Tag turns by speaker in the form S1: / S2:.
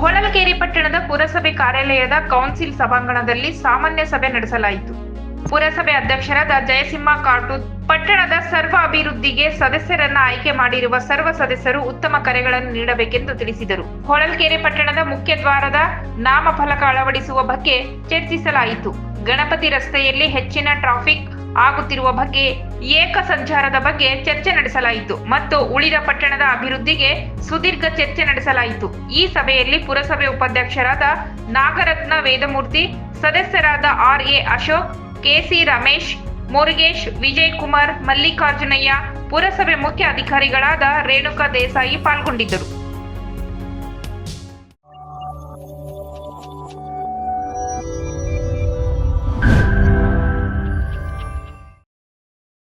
S1: ಹೊಳಲ್ಕೆರೆ ಪಟ್ಟಣದ ಪುರಸಭೆ ಕಾರ್ಯಾಲಯದ ಕೌನ್ಸಿಲ್ ಸಭಾಂಗಣದಲ್ಲಿ ಸಾಮಾನ್ಯ ಸಭೆ ನಡೆಸಲಾಯಿತು. ಪುರಸಭೆ ಅಧ್ಯಕ್ಷರಾದ ಜಯಸಿಂಹ ಕಾಟೂತ್ ಪಟ್ಟಣದ ಸರ್ವ ಅಭಿವೃದ್ಧಿಗೆ ಸದಸ್ಯರನ್ನ ಆಯ್ಕೆ ಮಾಡಿರುವ ಸರ್ವ ಸದಸ್ಯರು ಉತ್ತಮ ಕರೆಗಳನ್ನು ನೀಡಬೇಕೆಂದು ತಿಳಿಸಿದರು. ಹೊಳಲ್ಕೆರೆ ಪಟ್ಟಣದ ಮುಖ್ಯ ದ್ವಾರದ ನಾಮಫಲಕ ಅಳವಡಿಸುವ ಬಗ್ಗೆ ಚರ್ಚಿಸಲಾಯಿತು. ಗಣಪತಿ ರಸ್ತೆಯಲ್ಲಿ ಹೆಚ್ಚಿನ ಟ್ರಾಫಿಕ್ ಆಗುತ್ತಿರುವ ಬಗ್ಗೆ ಏಕ ಸಂಚಾರದ ಬಗ್ಗೆ ಚರ್ಚೆ ನಡೆಸಲಾಯಿತು ಮತ್ತು ಉಳಿದ ಪಟ್ಟಣದ ಅಭಿವೃದ್ಧಿಗೆ ಸುದೀರ್ಘ ಚರ್ಚೆ ನಡೆಸಲಾಯಿತು. ಈ ಸಭೆಯಲ್ಲಿ ಪುರಸಭೆ ಉಪಾಧ್ಯಕ್ಷರಾದ ನಾಗರತ್ನ ವೇದಮೂರ್ತಿ, ಸದಸ್ಯರಾದ R A Ashok KC Ramesh, Murugesh Vijay Kumar Mallikarjunaiah, ಪುರಸಭೆ ಮುಖ್ಯ ಅಧಿಕಾರಿಗಳಾದ ರೇಣುಕಾ ದೇಸಾಯಿ ಪಾಲ್ಗೊಂಡಿದ್ದರು.